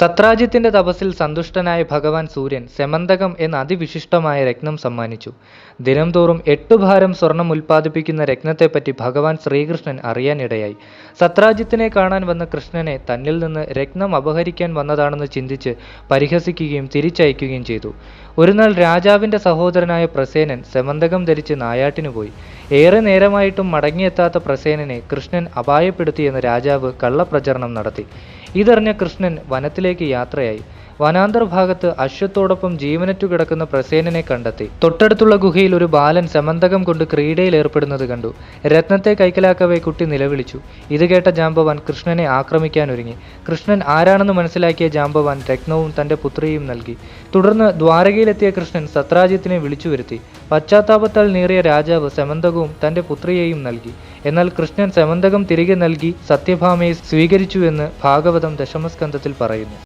സത്രാജിത്തിന്റെ തപസ്സിൽ സന്തുഷ്ടനായ ഭഗവാൻ സൂര്യൻ സെമന്തകം എന്ന അതിവിശിഷ്ടമായ രത്നം സമ്മാനിച്ചു. ദിനംതോറും എട്ടു ഭാരം സ്വർണം ഉൽപ്പാദിപ്പിക്കുന്ന രത്നത്തെപ്പറ്റി ഭഗവാൻ ശ്രീകൃഷ്ണൻ അറിയാനിടയായി. സത്രാജിത്തിനെ കാണാൻ വന്ന കൃഷ്ണനെ തന്നിൽ നിന്ന് രത്നം അപഹരിക്കാൻ വന്നതാണെന്ന് ചിന്തിച്ച് പരിഹസിക്കുകയും തിരിച്ചയക്കുകയും ചെയ്തു. ഒരുനാൾ രാജാവിന്റെ സഹോദരനായ പ്രസേനൻ സെമന്തകം ധരിച്ച് നായാട്ടിനു പോയി. ഏറെ നേരമായിട്ടും മടങ്ങിയെത്താത്ത പ്രസേനനെ കൃഷ്ണൻ അപായപ്പെടുത്തിയെന്ന് രാജാവ് കള്ളപ്രചരണം നടത്തി. ഇതറിഞ്ഞ കൃഷ്ണൻ വനത്തിലേക്ക് യാത്രയായി. വനാന്തർ ഭാഗത്ത് അശ്വത്തോടൊപ്പം ജീവനറ്റു കിടക്കുന്ന പ്രസേനനെ കണ്ടെത്തി. തൊട്ടടുത്തുള്ള ഗുഹയിൽ ഒരു ബാലൻ സമന്തകം കൊണ്ട് ക്രീഡയിൽ ഏർപ്പെടുന്നത് കണ്ടു. രത്നത്തെ കൈക്കലാക്കവേ കുട്ടി നിലവിളിച്ചു. ഇത് കേട്ട ജാമ്പവാൻ കൃഷ്ണനെ ആക്രമിക്കാനൊരുങ്ങി കൃഷ്ണൻ ആരാണെന്ന് മനസ്സിലാക്കിയ ജാമ്പവാൻ രത്നവും തന്റെ പുത്രിയും നൽകി. തുടർന്ന് ദ്വാരകയിലെത്തിയ കൃഷ്ണൻ സത്രാജിത്തിനെ വിളിച്ചു വരുത്തി. പശ്ചാത്താപത്താൽ നീറിയ രാജാവ് സമന്തകവും തന്റെ പുത്രിയെയും നൽകി. എന്നാൽ കൃഷ്ണൻ സമന്തകം തിരികെ നൽകി സത്യഭാമയെ സ്വീകരിച്ചുവെന്ന് ഭാഗവതം ദശമസ്കന്ധത്തിൽ പറയുന്നു.